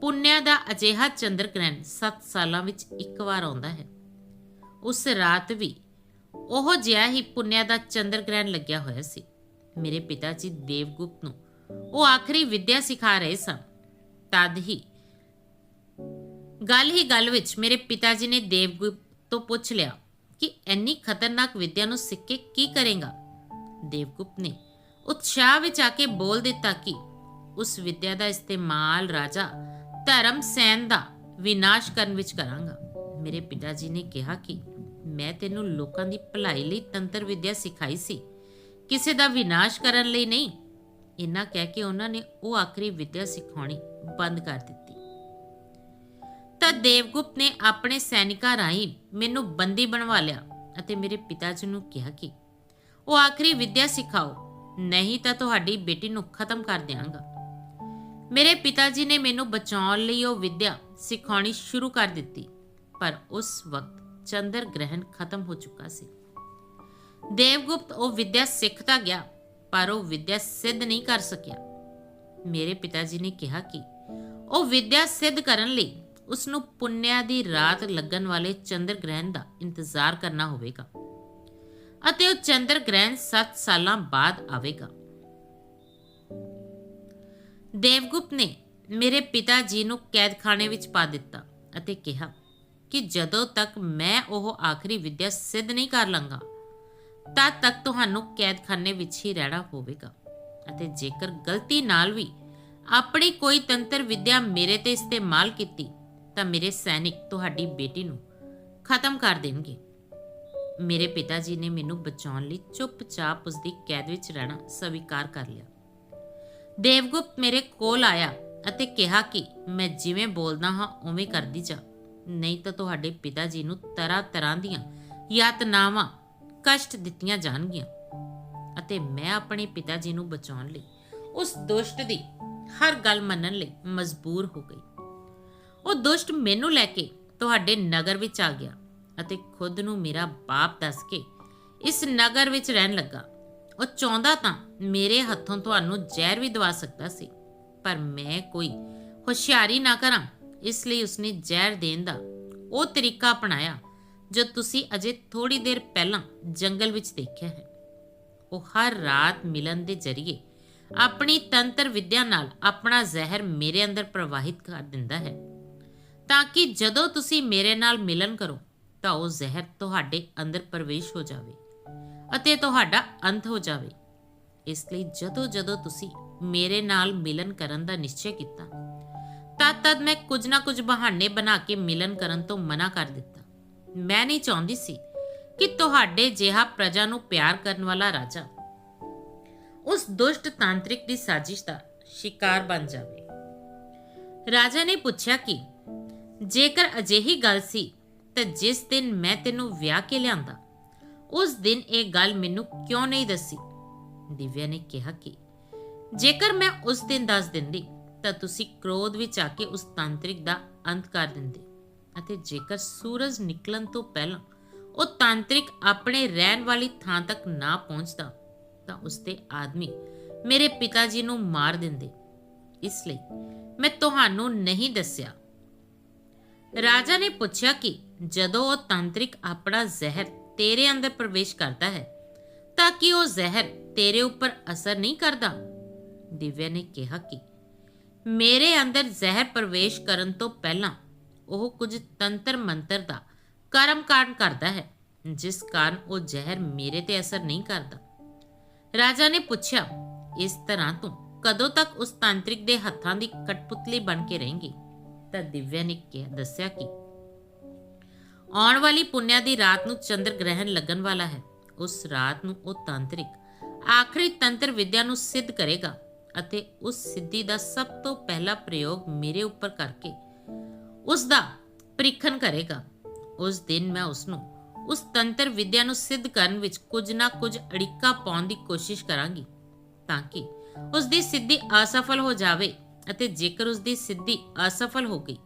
ਪੁੰਨਿਆ ਦਾ ਅਜਿਹਾ ਚੰਦਰ ਗ੍ਰਹਿਣ 7 ਸਾਲਾਂ ਵਿੱਚ ਇੱਕ ਵਾਰ ਆਉਂਦਾ ਹੈ। ਉਸ ਰਾਤ ਵੀ ਉਹ ਜਿਹਾ ਹੀ ਪੁੰਨਿਆ ਦਾ ਚੰਦਰ ਗ੍ਰਹਿਣ ਲੱਗਿਆ ਹੋਇਆ ਸੀ। ਮੇਰੇ ਪਿਤਾ ਜੀ ਦੇਵਗੁਪਤ ਨੂੰ ਉਹ ਆਖਰੀ ਵਿੱਦਿਆ ਸਿਖਾ ਰਹੇ ਸਨ। ਤਦ ਹੀ ਗੱਲ ਹੀ ਗੱਲ ਵਿੱਚ ਮੇਰੇ ਪਿਤਾ ਜੀ ਨੇ ਦੇਵਗੁਪਤ ਤੋਂ ਪੁੱਛ ਲਿਆ ਕਿ ਇੰਨੀ ਖਤਰਨਾਕ ਵਿੱਦਿਆ ਨੂੰ ਸਿੱਖ ਕੇ ਕੀ ਕਰੇਗਾ? ਦੇਵਗੁਪਤ ਨੇ ਉਤਸ਼ਾਹ ਵਿੱਚ ਆ ਕੇ ਬੋਲ ਦਿੱਤਾ ਕਿ ਉਸ ਵਿੱਦਿਆ ਦਾ ਇਸਤੇਮਾਲ ਰਾਜਾ ਧਰਮ ਸੈਨ ਦਾ ਵਿਨਾਸ਼ ਕਰਨ ਵਿੱਚ ਕਰਾਂਗਾ। ਮੇਰੇ ਪਿਤਾ ਜੀ ਨੇ ਕਿਹਾ ਕਿ ਮੈਂ ਤੈਨੂੰ ਲੋਕਾਂ ਦੀ ਭਲਾਈ ਲਈ ਤੰਤਰ ਵਿਦਿਆ ਸਿਖਾਈ ਸੀ। ਕਿਸੇ ਦਾ ਵਿਨਾਸ਼ ਕਰਨ ਲਈ ਨਹੀਂ। ਇੰਨਾ ਕਹਿ ਕੇ ਉਹਨਾਂ ਨੇ ਉਹ ਆਖਰੀ ਵਿਦਿਆ ਸਿਖਾਉਣੀ ਬੰਦ ਕਰ ਦਿੱਤੀ। ਤਾਂ ਦੇਵਗੁਪਤ ਨੇ ਆਪਣੇ ਸੈਨਿਕਾਂ ਰਾਹੀਂ ਮੈਨੂੰ ਬੰਦੀ ਬਣਵਾ ਲਿਆ ਅਤੇ ਮੇਰੇ ਪਿਤਾ ਜੀ ਨੂੰ ਕਿਹਾ ਕਿ ਉਹ ਆਖਰੀ ਵਿਦਿਆ ਸਿਖਾਓ, ਨਹੀਂ ਤਾਂ ਤੁਹਾਡੀ ਬੇਟੀ ਨੂੰ ਖਤਮ ਕਰ ਦਿਆਂਗਾ। ਮੇਰੇ ਪਿਤਾ ਜੀ ਨੇ ਮੈਨੂੰ ਬਚਾਉਣ ਲਈ ਉਹ ਵਿਦਿਆ ਸਿਖਾਉਣੀ ਸ਼ੁਰੂ ਕਰ ਦਿੱਤੀ। ਪਰ ਉਸ ਵਕਤ ਚੰਦਰ ਗ੍ਰਹਿਣ ਖਤਮ ਹੋ ਚੁੱਕਾ ਸੀ। ਦੇਵਗੁਪਤ ਉਹ ਵਿਦਿਆ ਸਿੱਖ ਤਾਂ ਗਿਆ, ਪਰ ਉਹ ਵਿਦਿਆ ਸਿੱਧ ਨਹੀਂ ਕਰ ਸਕਿਆ। ਮੇਰੇ ਪਿਤਾ ਜੀ ਨੇ ਕਿਹਾ ਕਿ ਉਹ ਵਿਦਿਆ ਸਿੱਧ ਕਰਨ ਲਈ ਉਸ ਨੂੰ ਪੁੰਨਿਆ ਦੀ ਰਾਤ ਲੱਗਣ ਵਾਲੇ ਚੰਦਰ ਗ੍ਰਹਿਣ ਦਾ ਇੰਤਜ਼ਾਰ ਕਰਨਾ ਹੋਵੇਗਾ ਅਤੇ ਉਹ ਚੰਦਰ ਗ੍ਰਹਿਣ 7 ਸਾਲਾਂ ਬਾਅਦ ਆਵੇਗਾ। ਦੇਵਗੁਪਤ ਨੇ ਮੇਰੇ ਪਿਤਾ ਜੀ ਨੂੰ ਕੈਦਖਾਨੇ ਵਿੱਚ ਪਾ ਦਿੱਤਾ ਅਤੇ ਕਿਹਾ ਕਿ ਜਦੋਂ ਤੱਕ ਮੈਂ ਉਹ ਆਖਰੀ ਵਿਦਿਆ ਸਿੱਧ ਨਹੀਂ ਕਰ ਲਾਂਗਾ ਤਦ ਤੱਕ ਤੁਹਾਨੂੰ ਕੈਦਖਾਨੇ ਵਿੱਚ ਹੀ ਰਹਿਣਾ ਹੋਵੇਗਾ। ਅਤੇ ਜੇਕਰ ਗਲਤੀ ਨਾਲ ਵੀ ਆਪਣੀ ਕੋਈ ਤੰਤਰ ਵਿਦਿਆ ਮੇਰੇ ਤੇ ਇਸਤੇਮਾਲ ਕੀਤੀ, ਤਾਂ ਮੇਰੇ ਸੈਨਿਕ ਤੁਹਾਡੀ ਬੇਟੀ ਨੂੰ ਖਤਮ ਕਰ ਦੇਣਗੇ। ਮੇਰੇ ਪਿਤਾ ਜੀ ਨੇ ਮੈਨੂੰ ਬਚਾਉਣ ਲਈ ਚੁੱਪਚਾਪ ਉਸ ਦੀ ਕੈਦ ਵਿੱਚ ਰਹਿਣਾ ਸਵੀਕਾਰ ਕਰ ਲਿਆ। ਦੇਵਗੁਪਤ ਮੇਰੇ ਕੋਲ ਆਇਆ ਅਤੇ ਕਿਹਾ ਕਿ ਮੈਂ ਜਿਵੇਂ ਬੋਲਦਾ ਹਾਂ, ਉਵੇਂ ਕਰਦੀ ਜਾ। ਨਹੀਂ ਤਾਂ ਤੁਹਾਡੇ ਪਿਤਾ ਜੀ ਨੂੰ ਤਰ੍ਹਾਂ ਤਰ੍ਹਾਂ ਦੀਆਂ ਯਾਤਨਾਵਾਂ ਕਸ਼ਟ ਦਿੱਤੀਆਂ ਜਾਣਗੀਆਂ। ਅਤੇ ਮੈਂ ਆਪਣੇ ਪਿਤਾ ਜੀ ਨੂੰ ਬਚਾਉਣ ਲਈ, ਉਸ ਦੁਸ਼ਟ ਦੀ ਹਰ ਗੱਲ ਮੰਨਣ ਲਈ ਮਜਬੂਰ ਹੋ ਗਈ। ਉਹ ਦੁਸ਼ਟ ਮੈਨੂੰ ਲੈ ਕੇ ਤੁਹਾਡੇ ਨਗਰ ਵਿੱਚ ਆ ਗਿਆ ਅਤੇ ਖੁਦ ਨੂੰ ਮੇਰਾ ਬਾਪ ਦੱਸ ਕੇ ਇਸ ਨਗਰ ਵਿੱਚ ਰਹਿਣ ਲੱਗਾ। ਉਹ ਚਾਹੁੰਦਾ ਤਾਂ ਮੇਰੇ ਹੱਥੋਂ ਤੁਹਾਨੂੰ ਜ਼ਹਿਰ ਵੀ ਦਵਾ ਸਕਦਾ ਸੀ, ਪਰ ਮੈਂ ਕੋਈ ਹੁਸ਼ਿਆਰੀ ਨਾ ਕਰਾਂ। ਇਸ ਲਈ ਉਸਨੇ ਜ਼ਹਿਰ ਦੇਣ ਦਾ ਉਹ ਤਰੀਕਾ ਅਪਣਾਇਆ, ਜੋ ਤੁਸੀਂ ਅਜੇ ਥੋੜੀ ਦੇਰ ਪਹਿਲਾਂ ਜੰਗਲ ਵਿੱਚ ਦੇਖਿਆ ਹੈ। ਉਹ ਹਰ ਰਾਤ ਮਿਲਨ ਦੇ ਜ਼ਰੀਏ ਆਪਣੀ ਤੰਤਰ ਵਿਦਿਆ ਨਾਲ ਆਪਣਾ ਜ਼ਹਿਰ ਮੇਰੇ ਅੰਦਰ ਪ੍ਰਵਾਹਿਤ ਕਰ ਦਿੰਦਾ ਹੈ। ਤਾਂ ਕਿ ਜਦੋਂ ਤੁਸੀਂ ਮੇਰੇ ਨਾਲ ਮਿਲਨ ਕਰੋ, ਤਾਂ ਉਹ ਜ਼ਹਿਰ ਤੁਹਾਡੇ ਅੰਦਰ ਪ੍ਰਵੇਸ਼ ਹੋ ਜਾਵੇ ਅਤੇ ਤੁਹਾਡਾ ਅੰਤ ਹੋ ਜਾਵੇ। ਇਸ ਲਈ ਜਦੋਂ ਜਦੋਂ ਤੁਸੀਂ ਮੇਰੇ ਨਾਲ ਮਿਲਨ ਕਰਨ ਦਾ ਨਿਸ਼ਚੈ ਕੀਤਾ ਤਦ ਤਦ ਮੈਂ ਕੁਝ ਨਾ ਕੁਝ ਬਹਾਨੇ ਬਣਾ ਕੇ ਮਿਲਨ ਕਰਨ ਤੋਂ ਮਨਾ ਕਰ ਦਿੱਤਾ। ਮੈਂ ਨਹੀਂ ਚਾਹੁੰਦੀ ਸੀ ਕਿ ਤੁਹਾਡੇ ਜਿਹਾ ਪ੍ਰਜਾ ਨੂੰ ਪਿਆਰ ਕਰਨ ਵਾਲਾ ਰਾਜਾ ਉਸ ਦੁਸ਼ਟ ਤਾਂਤਰਿਕ ਦੀ ਸਾਜ਼ਿਸ਼ ਦਾ ਸ਼ਿਕਾਰ ਬਣ ਜਾਵੇ। ਰਾਜਾ ਨੇ ਪੁੱਛਿਆ ਕਿ, ਜੇਕਰ ਅਜਿਹੀ ਗੱਲ ਸੀ ਤਾਂ ਜਿਸ ਦਿਨ ਮੈਂ ਤੈਨੂੰ ਵਿਆਹ ਕੇ ਲਿਆਂਦਾ, ਉਸ ਦਿਨ ਇਹ ਗੱਲ ਮੈਨੂੰ ਕਿਉਂ ਨਹੀਂ ਦੱਸੀ? ਦਿਵਿਆ ਨੇ ਕਿਹਾ ਕਿ, ਜੇਕਰ ਮੈਂ ਉਸ ਦਿਨ ਦੱਸ ਦਿੰਦੀ ਤਾਂ ਤੁਸੀਂ ਕ੍ਰੋਧ ਵਿੱਚ ਆ ਕੇ ਉਸ ਤਾਂਤਰਿਕ ਦਾ ਅੰਤ ਕਰ ਦਿੰਦੇ। ਅਤੇ ਜੇਕਰ ਸੂਰਜ ਨਿਕਲਣ ਤੋਂ ਪਹਿਲਾਂ ਉਹ ਤਾਂਤਰਿਕ ਆਪਣੇ ਰਹਿਣ ਵਾਲੀ ਥਾਂ ਤੱਕ ਨਾ ਪਹੁੰਚਦਾ, ਤਾਂ ਉਸਦੇ ਆਦਮੀ ਮੇਰੇ ਪਿਤਾ ਜੀ ਨੂੰ ਮਾਰ ਦਿੰਦੇ। ਇਸ ਲਈ ਮੈਂ ਤੁਹਾਨੂੰ ਨਹੀਂ ਦੱਸਿਆ। ਰਾਜਾ ਨੇ ਪੁੱਛਿਆ ਕਿ ਜਦੋਂ ਉਹ ਤਾਂਤਰਿਕ ਆਪਣਾ ਜ਼ਹਿਰ ਤੇਰੇ ਅੰਦਰ ਪ੍ਰਵੇਸ਼ ਕਰਦਾ ਹੈ, ਤਾਂ ਕਿ ਉਹ ਜ਼ਹਿਰ ਤੇਰੇ ਉੱਪਰ ਅਸਰ ਨਹੀਂ ਕਰਦਾ? ਦਿਵਿਆ ਨੇ ਕਿਹਾ ਕਿ ਮੇਰੇ ਅੰਦਰ ਜ਼ਹਿਰ ਪ੍ਰਵੇਸ਼ ਕਰਨ ਤੋਂ ਪਹਿਲਾਂ ਉਹ ਕੁਝ ਤੰਤਰ ਮੰਤਰ ਦਾ ਕਰਮ ਕਾਂਡ ਕਰਦਾ ਹੈ, ਜਿਸ ਕਾਰਨ ਉਹ ਜ਼ਹਿਰ ਮੇਰੇ ਤੇ ਅਸਰ ਨਹੀਂ ਕਰਦਾ। ਰਾਜਾ ਨੇ ਪੁੱਛਿਆ, ਇਸ ਤਰ੍ਹਾਂ ਤੂੰ ਕਦੋਂ ਤੱਕ ਉਸ ਤਾਂਤਰਿਕ ਦੇ ਹੱਥਾਂ ਦੀ ਕਟਪੁਤਲੀ ਬਣ ਕੇ ਰਹੇਂਗੀ? ਤਾਂ ਦਿਵਿਆ ਨੇ ਕਿਹਾ, ਦੱਸਿਆ ਕਿ ਆਉਣ ਵਾਲੀ ਪੁੰਨਿਆ ਦੀ ਰਾਤ ਨੂੰ ਚੰਦਰ ਗ੍ਰਹਿਣ ਲੱਗਣ ਵਾਲਾ ਹੈ। ਉਸ ਰਾਤ ਨੂੰ ਉਹ ਤਾਂਤਰਿਕ, ਆਖਰੀ ਤੰਤਰ ਵਿਦਿਆ ਨੂੰ ਸਿੱਧ ਕਰੇਗਾ। ਅਤੇ ਉਸ ਸਿੱਧੀ ਦਾ ਸਭ ਤੋਂ ਪਹਿਲਾ ਪ੍ਰਯੋਗ ਮੇਰੇ ਉੱਪਰ ਕਰਕੇ ਉਸ ਦਾ ਪ੍ਰੀਖਣ ਕਰੇਗਾ। ਉਸ ਦਿਨ ਮੈਂ ਉਸ ਨੂੰ ਉਸ ਤੰਤਰ ਵਿਦਿਆ ਨੂੰ ਸਿੱਧ ਕਰਨ ਵਿੱਚ ਕੁਝ ਨਾ ਕੁਝ ਅੜਿੱਕਾ ਪਾਉਣ ਦੀ ਕੋਸ਼ਿਸ਼ ਕਰਾਂਗੀ ਤਾਂ ਕਿ ਉਸ ਦੀ ਸਿੱਧੀ ਅਸਫਲ ਹੋ ਜਾਵੇ ਅਤੇ ਜੇਕਰ ਉਸ ਦੀ ਸਿੱਧੀ ਅਸਫਲ ਹੋ ਗਈ,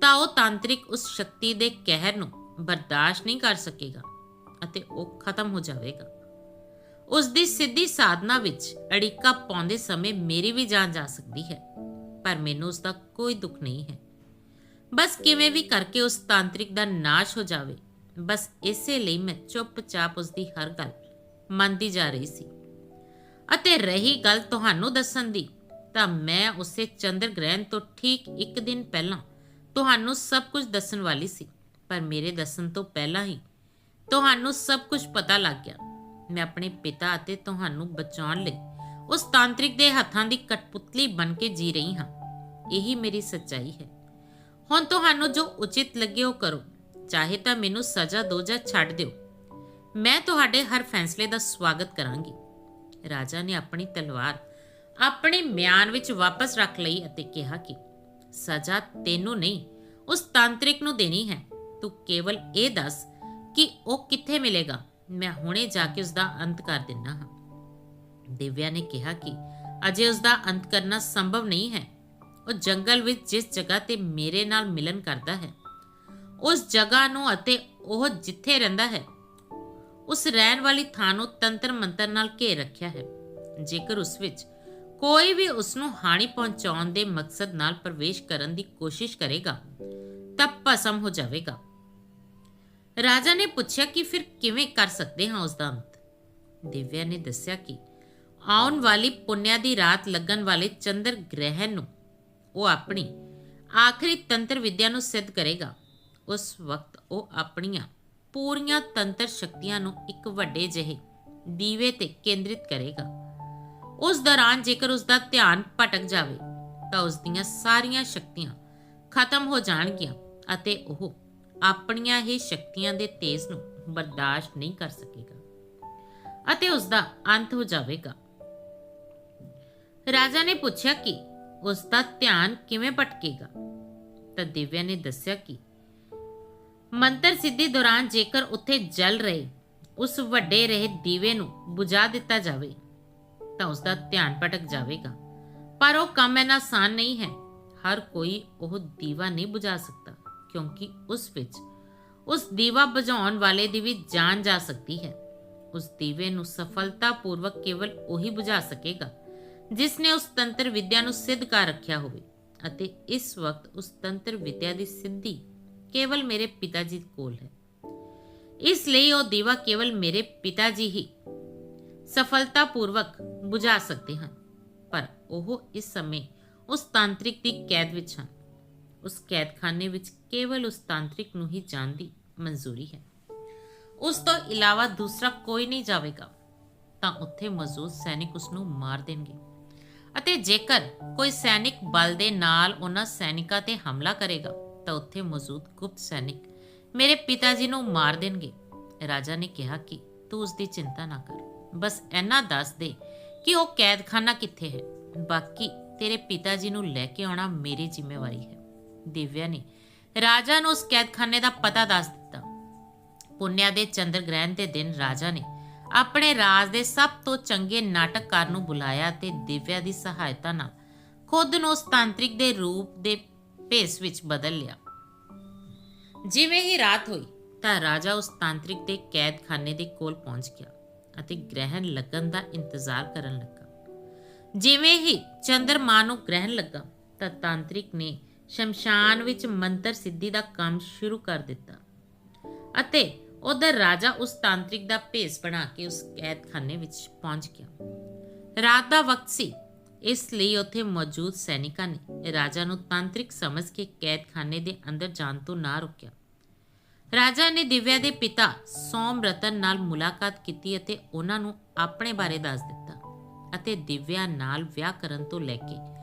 ਤਾਂ ਉਹ ਤਾਂਤਰਿਕ ਉਸ ਸ਼ਕਤੀ ਦੇ ਕਹਿਰ ਨੂੰ ਬਰਦਾਸ਼ਤ ਨਹੀਂ ਕਰ ਸਕੇਗਾ ਅਤੇ ਉਹ ਖਤਮ ਹੋ ਜਾਵੇਗਾ। ਉਸ ਦੀ ਸਿੱਧੀ ਸਾਧਨਾ ਵਿੱਚ ਅੜਿੱਕਾ ਪਾਉਂਦੇ ਸਮੇਂ ਮੇਰੀ ਵੀ ਜਾਨ ਜਾ ਸਕਦੀ ਹੈ, ਪਰ ਮੈਨੂੰ ਉਸ ਦਾ ਕੋਈ ਦੁੱਖ ਨਹੀਂ ਹੈ। ਬਸ ਕਿਵੇਂ ਵੀ ਕਰਕੇ ਉਸ ਤਾਂਤਰਿਕ ਦਾ ਨਾਸ਼ ਹੋ ਜਾਵੇ, ਬਸ ਇਸੇ ਲਈ ਮੈਂ ਚੁੱਪਚਾਪ ਉਸ ਦੀ ਹਰ ਗੱਲ ਮੰਨਦੀ ਜਾ ਰਹੀ ਸੀ। ਅਤੇ ਰਹੀ ਗੱਲ ਤੁਹਾਨੂੰ ਦੱਸਣ ਦੀ, ਤਾਂ ਮੈਂ ਉਸੇ ਚੰਦਰ ਗ੍ਰਹਿਣ ਤੋਂ ਠੀਕ ਇੱਕ ਦਿਨ ਪਹਿਲਾਂ ਤੁਹਾਨੂੰ ਸਭ ਕੁਝ ਦੱਸਣ ਵਾਲੀ ਸੀ, ਪਰ ਮੇਰੇ ਦੱਸਣ ਤੋਂ ਪਹਿਲਾਂ ਹੀ ਤੁਹਾਨੂੰ ਸਭ ਕੁਝ ਪਤਾ ਲੱਗ ਗਿਆ। ਮੈਂ ਆਪਣੇ ਪਿਤਾ ਅਤੇ ਤੁਹਾਨੂੰ ਬਚਾਉਣ ਲਈ ਉਸ ਤਾਂਤਰਿਕ ਦੇ ਹੱਥਾਂ ਦੀ ਕਠਪੁਤਲੀ ਬਣ ਕੇ ਜੀ ਰਹੀ ਹਾਂ। ਇਹੀ ਮੇਰੀ ਸੱਚਾਈ ਹੈ। ਹੁਣ ਤੁਹਾਨੂੰ ਜੋ ਉਚਿਤ ਲੱਗੇ ਉਹ ਕਰੋ। ਚਾਹੇ ਤਾਂ ਮੈਨੂੰ ਸਜ਼ਾ ਦਿਓ ਜਾਂ ਛੱਡ ਦਿਓ। ਮੈਂ ਤੁਹਾਡੇ ਹਰ ਫੈਸਲੇ ਦਾ ਸਵਾਗਤ ਕਰਾਂਗੀ। ਰਾਜਾ ਨੇ ਆਪਣੀ ਤਲਵਾਰ ਆਪਣੇ ਮਿਆਨ ਵਿੱਚ ਵਾਪਸ ਰੱਖ ਲਈ ਅਤੇ ਕਿਹਾ ਕਿ, ਸਜ਼ਾ ਤੈਨੂੰ ਨਹੀਂ, ਉਸ ਤਾਂਤਰਿਕ ਨੂੰ ਦੇਣੀ ਹੈ। ਤੂੰ ਕੇਵਲ ਇਹ ਦੱਸ ਕਿ ਉਹ ਕਿੱਥੇ ਮਿਲੇਗਾ? ਮੈਂ ਹੁਣੇ ਜਾ ਕੇ ਉਸ ਦਾ ਅੰਤ ਕਰ ਦਿੰਦਾ ਹਾਂ। ਦਿਵਿਆ ਨੇ ਕਿਹਾ ਕਿ ਅਜੇ ਉਸ ਦਾ ਅੰਤ ਕਰਨਾ ਸੰਭਵ ਨਹੀਂ ਹੈ। ਉਹ ਜੰਗਲ ਵਿੱਚ ਜਿਸ ਜਗ੍ਹਾ ਤੇ ਮੇਰੇ ਨਾਲ ਮਿਲਨ ਕਰਦਾ ਹੈ, ਉਸ ਜਗ੍ਹਾ ਨੂੰ ਅਤੇ ਉਹ ਜਿੱਥੇ ਰਹਿੰਦਾ ਹੈ, ਉਸ ਰਹਿਣ ਵਾਲੀ ਥਾਂ ਨੂੰ ਤੰਤਰ ਮੰਤਰ ਨਾਲ ਘੇਰ ਰੱਖਿਆ ਹੈ। ਜੇਕਰ ਉਸ ਵਿੱਚ ਕੋਈ ਵੀ ਉਸ ਨੂੰ ਹਾਨੀ ਪਹੁੰਚਾਉਣ ਦੇ ਮਕਸਦ ਨਾਲ ਪ੍ਰਵੇਸ਼ ਕਰਨ ਦੀ ਕੋਸ਼ਿਸ਼ ਕਰੇਗਾ, ਤਾਂ ਭਸਮ ਹੋ ਜਾਵੇਗਾ। ਰਾਜਾ ਨੇ ਪੁੱਛਿਆ ਕਿ ਫਿਰ ਕਿਵੇਂ ਕਰ ਸਕਦੇ ਹਾਂ ਉਸ ਦਾ ਅੰਤ? ਦਿਵਿਆ ਨੇ ਦੱਸਿਆ ਕਿ ਆਉਣ ਵਾਲੀ ਪੁੰਨਿਆ ਦੀ ਰਾਤ ਲੱਗਣ ਵਾਲੇ ਚੰਦਰ ਗ੍ਰਹਿਣ ਨੂੰ ਉਹ ਆਪਣੀ ਆਖਰੀ ਤੰਤਰ ਵਿਦਿਆ ਨੂੰ ਸਿੱਧ ਕਰੇਗਾ। ਉਸ ਵਕਤ ਉਹ ਆਪਣੀਆਂ ਪੂਰੀਆਂ ਤੰਤਰ ਸ਼ਕਤੀਆਂ ਨੂੰ ਇੱਕ ਵੱਡੇ ਜਿਹੇ ਦੀਵੇ ਤੇ ਕੇਂਦਰਿਤ ਕਰੇਗਾ। ਉਸ ਦੌਰਾਨ ਜੇਕਰ ਉਸ ਦਾ ਧਿਆਨ ਭਟਕ ਜਾਵੇ ਤਾਂ ਉਸ ਦੀਆਂ ਸਾਰੀਆਂ ਸ਼ਕਤੀਆਂ ਖਤਮ ਹੋ ਜਾਣਗੀਆਂ ਅਤੇ ਉਹ ਆਪਣੀਆਂ ਹੀ ਸ਼ਕਤੀਆਂ ਦੇ ਤੇਜ਼ ਨੂੰ ਬਰਦਾਸ਼ਤ ਨਹੀਂ ਕਰ ਸਕੇਗਾ ਅਤੇ ਉਸ ਦਾ ਅੰਤ ਹੋ ਜਾਵੇਗਾ। ਰਾਜਾ ਨੇ ਪੁੱਛਿਆ ਕਿ ਉਸ ਦਾ ਧਿਆਨ ਕਿਵੇਂ ਭਟਕੇਗਾ? ਤਾਂ ਦਿਵਿਆ ਨੇ ਦੱਸਿਆ ਕਿ ਮੰਤਰ ਸਿੱਧੀ ਦੌਰਾਨ ਜੇਕਰ ਉੱਥੇ ਜਲ ਰਹੇ, ਉਸ ਵੱਡੇ ਰਹੇ ਦੀਵੇ ਨੂੰ ਬੁਝਾ ਦਿੱਤਾ ਜਾਵੇ, ਤਾਂ ਉਸ ਦਾ ਧਿਆਨ ਭਟਕ ਜਾਵੇਗਾ। ਪਰ ਉਹ ਕੰਮ ਇੰਨਾ ਆਸਾਨ ਨਹੀਂ ਹੈ। ਹਰ ਕੋਈ ਉਹ ਦੀਵਾ ਨਹੀਂ ਬੁਝਾ ਸਕਦਾ। ਕਿਉਂਕਿ ਉਸ ਵਿੱਚ, ਉਸ ਦੀਵਾ ਬੁਝਾਉਣ ਵਾਲੇ ਦੀ ਵੀ ਜਾਨ ਜਾ ਸਕਦੀ ਹੈ। ਉਸ ਦੀਵੇ ਨੂੰ ਸਫਲਤਾਪੂਰਵਕ ਕੇਵਲ ਉਹੀ ਬੁਝਾ ਸਕੇਗਾ, ਜਿਸ ਨੇ ਉਸ ਤੰਤਰ ਵਿਦਿਆ ਨੂੰ ਸਿੱਧ ਕਰ ਰੱਖਿਆ ਹੋਵੇ ਅਤੇ ਇਸ ਵਕਤ ਉਸ ਤੰਤਰ ਵਿਦਿਆ ਦੀ ਸਿੱਧੀ ਕੇਵਲ ਮੇਰੇ ਪਿਤਾ ਜੀ ਕੋਲ ਹੈ। ਇਸ ਲਈ ਉਹ ਦੀਵਾ ਕੇਵਲ ਮੇਰੇ ਪਿਤਾ ਜੀ ਹੀ ਸਫਲਤਾਪੂਰਵਕ ਬੁਝਾ ਸਕਦੇ ਹਨ, ਪਰ ਉਹ ਇਸ ਸਮੇਂ ਉਸ ਤਾਂਤਰਿਕ ਦੀ ਕੈਦ ਵਿੱਚ ਹਨ। ਉਸ ਕੈਦਖਾਨੇ ਵਿੱਚ ਕੇਵਲ ਉਸ ਤਾਂਤਰਿਕ ਨੂੰ ਹੀ ਜਾਣ ਦੀ ਮਨਜ਼ੂਰੀ ਹੈ। ਉਸ ਤੋਂ ਇਲਾਵਾ ਦੂਸਰਾ ਕੋਈ ਨਹੀਂ ਜਾਵੇਗਾ, ਤਾਂ ਉੱਥੇ ਮੌਜੂਦ ਸੈਨਿਕ ਉਸ ਨੂੰ ਮਾਰ ਦੇਣਗੇ। ਅਤੇ ਜੇਕਰ ਕੋਈ ਸੈਨਿਕ ਬਲ ਦੇ ਨਾਲ ਉਹਨਾਂ ਸੈਨਿਕਾਂ ਤੇ ਹਮਲਾ ਕਰੇਗਾ, ਤਾਂ ਉੱਥੇ ਮੌਜੂਦ ਗੁਪਤ ਸੈਨਿਕ ਮੇਰੇ ਪਿਤਾ ਜੀ ਨੂੰ ਮਾਰ ਦੇਣਗੇ। ਰਾਜਾ ਨੇ ਕਿਹਾ ਕਿ ਤੂੰ ਉਸ ਦੀ ਚਿੰਤਾ ਨਾ ਕਰ। ਬਸ ਇੰਨਾ ਦੱਸ ਦੇ ਕਿ ਉਹ ਕੈਦਖਾਨਾ ਕਿੱਥੇ ਹੈ? ਬਾਕੀ ਤੇਰੇ ਪਿਤਾ ਜੀ ਨੂੰ ਲੈ ਕੇ ਆਉਣਾ ਮੇਰੀ ਜ਼ਿੰਮੇਵਾਰੀ ਹੈ। ਦਿਵਿਆ ਨੇ ਰਾਜਾ ਨੂੰ ਉਸ ਕੈਦਖਾਨੇ ਦਾ ਪਤਾ ਦੱਸ ਦਿੱਤਾ। ਪੁੰਨਿਆ ਦੇ ਚੰਦਰ ਗ੍ਰਹਿਣ ਦੇ ਦਿਨ ਰਾਜਾ ਨੇ ਆਪਣੇ ਰਾਜ ਦੇ ਸਭ ਤੋਂ ਚੰਗੇ ਨਾਟਕਕਾਰ ਨੂੰ ਬੁਲਾਇਆ ਤੇ ਦਿਵਿਆ ਦੀ ਸਹਾਇਤਾ ਨਾਲ ਖੁਦ ਨੂੰ ਉਸ ਤਾਂਤਰਿਕ ਦੇ ਰੂਪ ਦੇ ਭੇਸ ਵਿੱਚ ਬਦਲ ਲਿਆ। ਜਿਵੇਂ ਹੀ ਰਾਤ ਹੋਈ ਤਾਂ ਰਾਜਾ ਉਸ ਤਾਂਤਰਿਕ ਦੇ ਕੈਦਖਾਨੇ ਦੇ ਕੋਲ ਪਹੁੰਚ ਗਿਆ ਅਤੇ ਗ੍ਰਹਿਣ ਲੱਗਣ ਦਾ ਇੰਤਜ਼ਾਰ ਕਰਨ ਲੱਗਾ। ਜਿਵੇਂ ਹੀ ਚੰਦਰਮਾ ਨੂੰ ਗ੍ਰਹਿਣ ਲੱਗਾ ਤਾਂ ਤਾਂਤਰਿਕ ਨੇ ਸ਼ਮਸ਼ਾਨ ਵਿੱਚ ਮੰਤਰ ਸਿੱਧੀ ਦਾ ਕੰਮ ਸ਼ੁਰੂ ਕਰ ਦਿੱਤਾ ਅਤੇ ਉਧਰ ਰਾਜਾ ਉਸ ਤਾਂਤਰਿਕ ਦਾ ਭੇਸ ਬਣਾ ਕੇ ਉਸ ਕੈਦਖਾਨੇ ਵਿੱਚ ਪਹੁੰਚ ਗਿਆ। ਰਾਤ ਦਾ ਵਕਤ ਸੀ, ਇਸ ਲਈ ਉੱਥੇ ਮੌਜੂਦ ਸੈਨਿਕਾਂ ਨੇ ਰਾਜਾ ਨੂੰ ਤਾਂਤਰਿਕ ਸਮਝ ਕੇ ਕੈਦਖਾਨੇ ਦੇ ਅੰਦਰ ਜਾਣ ਤੋਂ ਨਾ ਰੋਕਿਆ। ਰਾਜਾ ਨੇ ਦਿਵਿਆ ਦੇ ਪਿਤਾ ਸੋਮ ਰਤਨ ਨਾਲ ਮੁਲਾਕਾਤ ਕੀਤੀ ਅਤੇ ਉਹਨਾਂ ਨੂੰ ਆਪਣੇ ਬਾਰੇ ਦੱਸ ਦਿੱਤਾ ਅਤੇ ਦਿਵਿਆ ਨਾਲ ਵਿਆਹ ਕਰਨ ਤੋਂ ਲੈ ਕੇ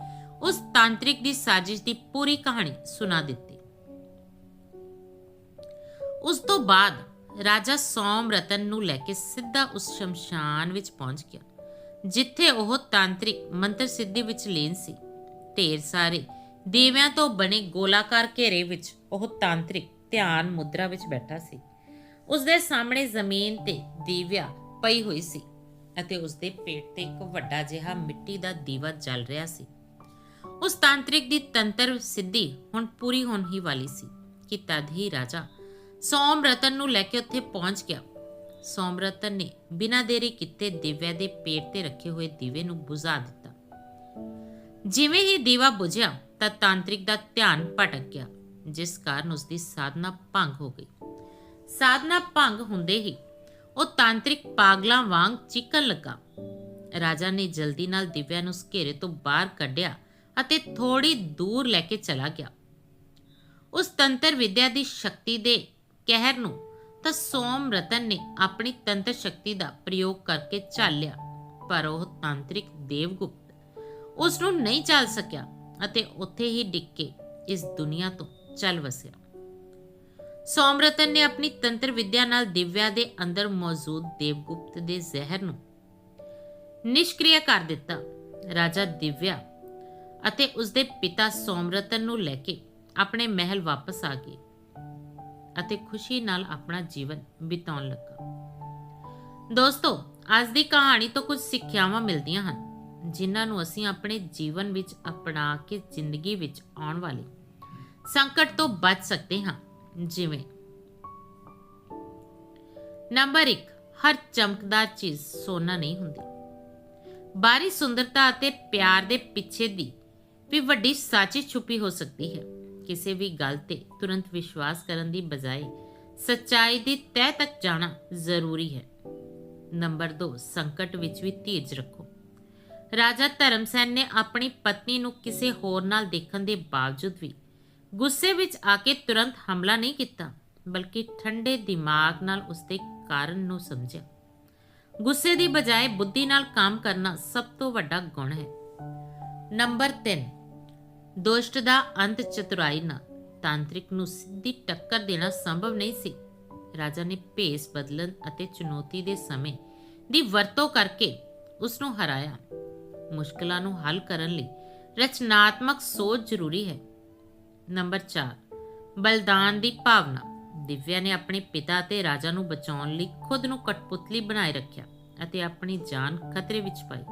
ਉਸ ਤਾਂਤਰਿਕ ਦੀ ਸਾਜ਼ਿਸ਼ ਦੀ ਪੂਰੀ ਕਹਾਣੀ ਸੁਣਾ ਦਿੱਤੀ। ਉਸ ਤੋਂ ਬਾਅਦ ਰਾਜਾ ਸੋਮ ਰਤਨ ਨੂੰ ਲੈ ਕੇ ਸਿੱਧਾ ਉਸ ਸ਼ਮਸ਼ਾਨ ਵਿੱਚ ਪਹੁੰਚ ਗਿਆ, ਜਿੱਥੇ ਉਹ ਤਾਂਤਰਿਕ ਮੰਤਰ ਸਿੱਧੀ ਵਿੱਚ ਲੀਨ ਸੀ। ਢੇਰ ਸਾਰੇ ਦੀਵਿਆਂ ਤੋਂ ਬਣੇ ਗੋਲਾਕਾਰ ਘੇਰੇ ਵਿੱਚ ਉਹ ਤਾਂਤਰਿਕ ਧਿਆਨ ਮੁਦਰਾ ਵਿੱਚ ਬੈਠਾ ਸੀ। ਉਸ ਦੇ ਸਾਹਮਣੇ ਜ਼ਮੀਨ ਤੇ ਦੀਵਿਆ ਪਈ ਹੋਈ ਸੀ ਅਤੇ ਉਸ ਦੇ ਪੇਟ ਤੇ ਇੱਕ ਵੱਡਾ ਜਿਹਾ ਮਿੱਟੀ ਦਾ ਦੀਵਾ ਜਲ ਰਿਹਾ ਸੀ। ਉਸ ਤਾਂਤਰਿਕ ਦੀ ਤੰਤਰ ਸਿੱਧੀ ਹੁਣ ਪੂਰੀ ਹੋਣ ਹੀ ਵਾਲੀ ਸੀ ਕਿ ਤਦ ਹੀ ਰਾਜਾ ਸੋਮ ਰਤਨ ਨੂੰ ਲੈ ਕੇ ਉੱਥੇ ਪਹੁੰਚ ਗਿਆ। ਸੋਮ ਰਤਨ ਨੇ ਬਿਨਾਂ ਦੇਰੀ ਕੀਤੇ ਦਿਵਿਆ ਦੇ ਪੇਟ ਤੇ ਰੱਖੇ ਹੋਏ ਦੀਵੇ ਨੂੰ ਬੁਝਾ ਦਿੱਤਾ। ਜਿਵੇਂ ਹੀ ਦੀਵਾ ਬੁਝਿਆ ਤਾਂ ਤਾਂਤਰਿਕ ਦਾ ਧਿਆਨ ਭਟਕ ਗਿਆ, ਜਿਸ ਕਾਰਨ ਉਸ ਦੀ ਸਾਧਨਾ ਭੰਗ ਹੋ ਗਈ। ਸਾਧਨਾ ਭੰਗ ਹੁੰਦੇ ਹੀ ਉਹ ਤਾਂਤਰਿਕ ਪਾਗਲਾਂ ਵਾਂਗ ਚੀਕਣ ਲੱਗਾ। ਰਾਜਾ ਨੇ ਜਲਦੀ ਨਾਲ ਦਿਵਿਆ ਨੂੰ ਉਸ ਘੇਰੇ ਤੋਂ ਬਾਹਰ ਕੱਢਿਆ ਅਤੇ ਥੋੜੀ ਦੂਰ ਲੈ ਕੇ ਚਲਾ ਗਿਆ। ਉਸ ਤੰਤਰ ਵਿਦਿਆ ਦੀ ਸ਼ਕਤੀ ਦੇ ਕਹਿਰ ਨੂੰ ਤਾਂ ਸੋਮ ਰਤਨ ਨੇ ਆਪਣੀ ਤੰਤਰ ਸ਼ਕਤੀ ਦਾ ਪ੍ਰਯੋਗ ਕਰਕੇ ਝਾਲਿਆ ਪਰ ਉਹ ਤਾਂਤਰਿਕ ਦੇਵਗੁਪਤ ਉਸ ਨੂੰ ਨਹੀਂ ਚੱਲ ਸਕਿਆ ਅਤੇ ਉੱਥੇ ਹੀ ਡਿੱਗ ਕੇ ਇਸ ਦੁਨੀਆ ਤੋਂ ਚੱਲ ਵਸਿਆ। ਸੋਮਰਤਨ ਨੇ ਆਪਣੀ ਤੰਤਰ ਵਿਦਿਆ ਨਾਲ ਦਿਵਿਆ ਦੇ ਅੰਦਰ ਮੌਜੂਦ ਦੇਵਗੁਪਤ ਦੇ ਜ਼ਹਿਰ ਨੂੰ ਨਿਸ਼ਕ੍ਰਿय ਕਰ ਦਿੱਤਾ। ਰਾਜਾ ਦਿਵਿਆ ਅਤੇ ਉਸਦੇ ਪਿਤਾ ਸੋਮਰਤਨ ਨੂੰ ਲੈ ਕੇ ਆਪਣੇ ਮਹਿਲ ਵਾਪਸ ਆ ਗਏ ਅਤੇ ਖੁਸ਼ੀ ਨਾਲ ਆਪਣਾ ਜੀਵਨ ਬਿਤਾਉਣ ਲੱਗਾ। ਦੋਸਤੋ, ਅੱਜ ਦੀ ਕਹਾਣੀ ਤੋਂ ਕੁਝ ਸਿੱਖਿਆਵਾਂ ਮਿਲਦੀਆਂ ਹਨ, ਜਿਨ੍ਹਾਂ ਨੂੰ ਅਸੀਂ ਆਪਣੇ ਜੀਵਨ ਵਿੱਚ ਅਪਣਾ ਕੇ ਜ਼ਿੰਦਗੀ ਵਿੱਚ ਆਉਣ ਵਾਲੇ ਸੰਕਟ ਤੋਂ ਬਚ ਸਕਦੇ ਹਾਂ। ਜਿਵੇਂ ਨੰਬਰ 1 ਹਰ ਚਮਕਦਾਰ ਚੀਜ਼ ਸੋਨਾ ਨਹੀਂ ਹੁੰਦੀ। ਬਾਰੀ ਸੁੰਦਰਤਾ ਅਤੇ ਪਿਆਰ ਦੇ ਪਿੱਛੇ ਦੀ ਵੀ ਵੱਡੀ ਸਾਚੀ ਛੁਪੀ ਹੋ ਸਕਦੀ ਹੈ। ਕਿਸੇ ਵੀ ਗੱਲ ਤੇ ਤੁਰੰਤ ਵਿਸ਼ਵਾਸ ਕਰਨ ਦੀ ਬਜਾਏ ਸੱਚਾਈ ਦੀ ਤਹਿ ਤੱਕ ਜਾਣਾ ਜ਼ਰੂਰੀ ਹੈ। ਨੰਬਰ 2 ਸੰਕਟ ਵਿੱਚ ਵੀ ਧੀਰਜ ਰੱਖੋ। ਰਾਜਾ ਧਰਮਸੈਨ ਨੇ ਆਪਣੀ ਪਤਨੀ ਨੂੰ ਕਿਸੇ ਹੋਰ ਨਾਲ ਦੇਖਣ ਦੇ ਬਾਵਜੂਦ ਵੀ ਗੁੱਸੇ ਵਿੱਚ ਆ ਕੇ ਤੁਰੰਤ ਹਮਲਾ ਨਹੀਂ ਕੀਤਾ, ਬਲਕਿ ਠੰਡੇ ਦਿਮਾਗ ਨਾਲ ਉਸਦੇ ਕਾਰਨ ਨੂੰ ਸਮਝਿਆ। ਗੁੱਸੇ ਦੀ ਬਜਾਏ ਬੁੱਧੀ ਨਾਲ ਕੰਮ ਕਰਨਾ ਸਭ ਤੋਂ ਵੱਡਾ ਗੁਣ ਹੈ। ਨੰਬਰ 3 ਦੁਸ਼ਟ ਦਾ ਅੰਤ ਚਤੁਰਾਈ ਨਾਲ ਤਾਂਤਰਿਕ ਨੂੰ ਸਿੱਧੀ ਟੱਕਰ ਦੇਣਾ ਸੰਭਵ ਨਹੀਂ ਸੀ। ਰਾਜਾ ਨੇ ਭੇਸ ਬਦਲਣ ਅਤੇ ਚੁਣੌਤੀ ਦੇ ਸਮੇਂ ਦੀ ਵਰਤੋਂ ਕਰਕੇ ਉਸ ਨੂੰ ਹਰਾਇਆ। ਮੁਸ਼ਕਲਾਂ ਨੂੰ ਹੱਲ ਕਰਨ ਲਈ ਰਚਨਾਤਮਕ ਸੋਚ ਜ਼ਰੂਰੀ ਹੈ। ਨੰਬਰ 4 ਬਲਦਾਨ ਦੀ ਭਾਵਨਾ। ਦਿਵਿਆ ਨੇ ਆਪਣੇ ਪਿਤਾ ਅਤੇ ਰਾਜਾ ਨੂੰ ਬਚਾਉਣ ਲਈ ਖੁਦ ਨੂੰ ਕਠਪੁਤਲੀ ਬਣਾਏ ਰੱਖਿਆ ਅਤੇ ਆਪਣੀ ਜਾਨ ਖਤਰੇ ਵਿੱਚ ਪਾਈ।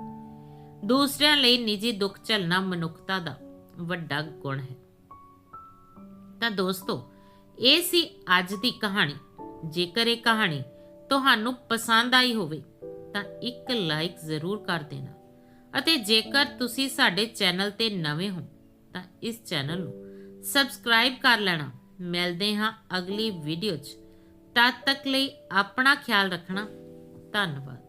ਦੂਸਰਿਆਂ ਲਈ ਨਿੱਜੀ ਦੁੱਖ ਝੱਲਣਾ ਮਨੁੱਖਤਾ ਦਾ ਵੱਡਾ ਗੁਣ ਹੈ। ਤਾਂ ਦੋਸਤੋ, ਇਹ ਸੀ ਅੱਜ ਦੀ ਕਹਾਣੀ। ਜੇਕਰ ਇਹ ਕਹਾਣੀ ਤੁਹਾਨੂੰ ਪਸੰਦ ਆਈ ਹੋਵੇ, ਤਾਂ ਇੱਕ ਲਾਈਕ ਜ਼ਰੂਰ ਕਰ ਦੇਣਾ। ਅਤੇ ਜੇਕਰ ਤੁਸੀਂ ਸਾਡੇ ਚੈਨਲ ਤੇ ਨਵੇਂ ਹੋ, ਤਾਂ ਇਸ ਚੈਨਲ ਨੂੰ ਸਬਸਕ੍ਰਾਈਬ ਕਰ ਲੈਣਾ। ਮਿਲਦੇ ਹਾਂ ਅਗਲੀ ਵੀਡੀਓ 'ਚ। ਤਦ ਤੱਕ ਲਈ ਆਪਣਾ ਖਿਆਲ ਰੱਖਣਾ। ਧੰਨਵਾਦ।